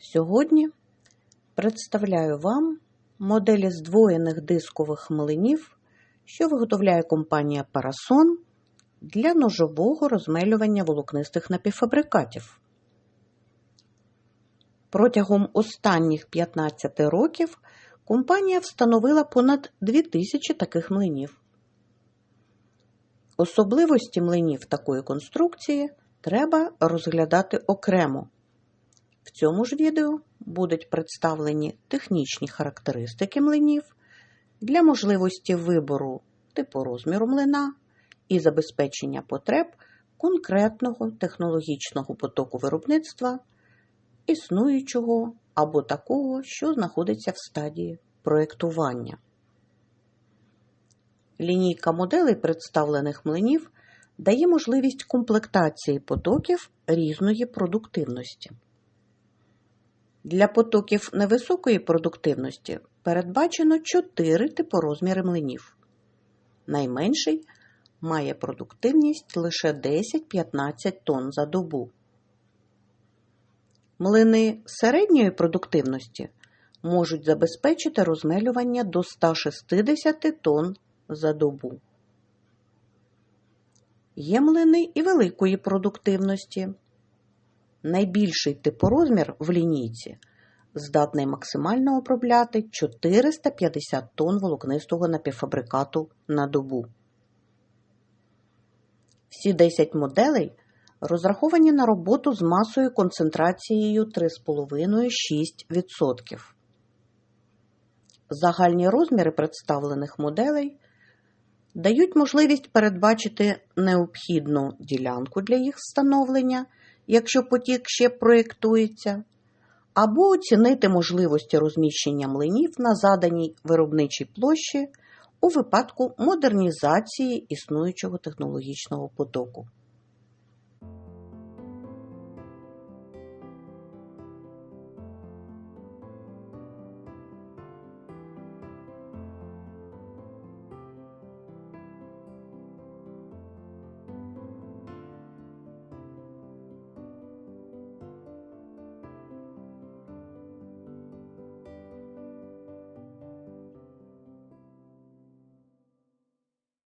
Сьогодні представляю вам моделі здвоєних дискових млинів, що виготовляє компанія Parason для ножового розмелювання волокнистих напівфабрикатів. Протягом останніх 15 років компанія встановила понад 2000 таких млинів. Особливості млинів такої конструкції треба розглядати окремо. В цьому ж відео будуть представлені технічні характеристики млинів для можливості вибору типу розміру млина і забезпечення потреб конкретного технологічного потоку виробництва, існуючого або такого, що знаходиться в стадії проєктування. Лінійка моделей представлених млинів дає можливість комплектації потоків різної продуктивності. Для потоків невисокої продуктивності передбачено 4 типорозміри млинів. Найменший має продуктивність лише 10-15 тонн за добу. Млини середньої продуктивності можуть забезпечити розмелювання до 160 тонн за добу. Є млини і великої продуктивності. Найбільший типорозмір в лінійці здатний максимально обробляти 450 тонн волокнистого напівфабрикату на добу. Всі 10 моделей розраховані на роботу з масою концентрацією 3,5-6%. Загальні розміри представлених моделей дають можливість передбачити необхідну ділянку для їх встановлення, якщо потік ще проєктується, або оцінити можливості розміщення млинів на заданій виробничій площі у випадку модернізації існуючого технологічного потоку.